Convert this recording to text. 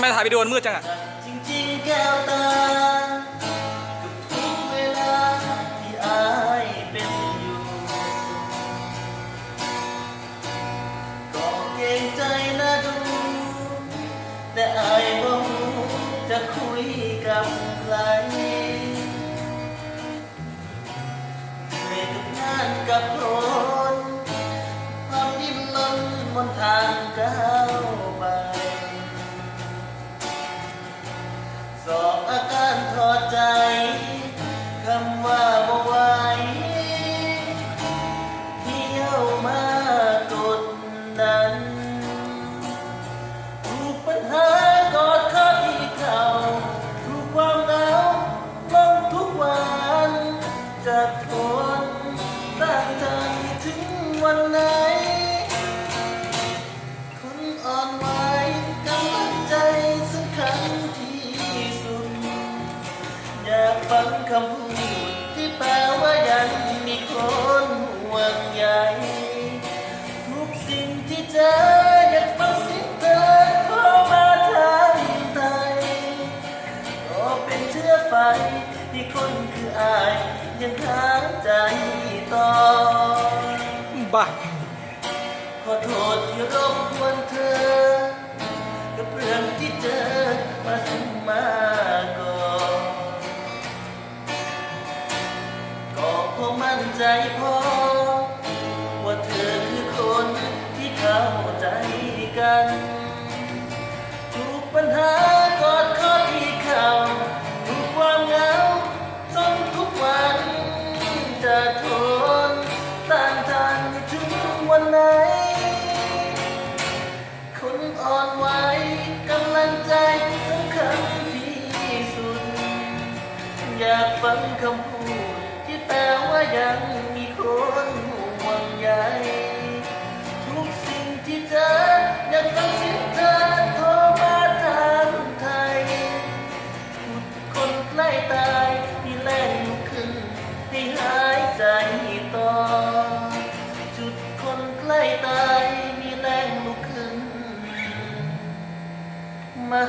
ไมถ่ายวิดีโอมืดจังอะจริงๆแก้วตากับทุกเวลาที่อายเป็นอยู่ก็เกรงใจนะดู แต่อายบ่รู้จะคุยกับใครเหนื่อยกับงานกับคนความดิ้นรนบนทางก้าว สอบอาการถอใจ คำว่าบ่ไหวเที่ยวมากดดันถูกปัญหากอดข้าที่เข่าถูกความหนาวลงทุกวันจะทนตั้งใจถึงวันไหน ฟังคำพูดที่แปลว่ายังมีคนห่วงใยทุกสิ่งที่เจออยากฟังเสียงเธอเข้ามาทางไทยก็เป็นเชื้อไฟที่คนคืออายยังค้างใจต่อบ้า มั่นใจพอ ว่าเธอคือคนที่เข้าใจกัน ทุกปัญหากอดข้อที่เข่าทุกความเหงาจนทุกวันจะทนต้านทานให้ถึงวันไหน คนอ่อนไหวกำลังใจสำคัญที่สุด อยากฟังคำพูด ยังมีคนห่วงใยทุกสิ่งที่เจออยากฟังเสียงเธอโทรมาถามไทยคนใกล้ตายที่แรงลุกขึ้นให้หายใจต่อ จุดคนใกล้ตายมีแรงลุกขึ้นมา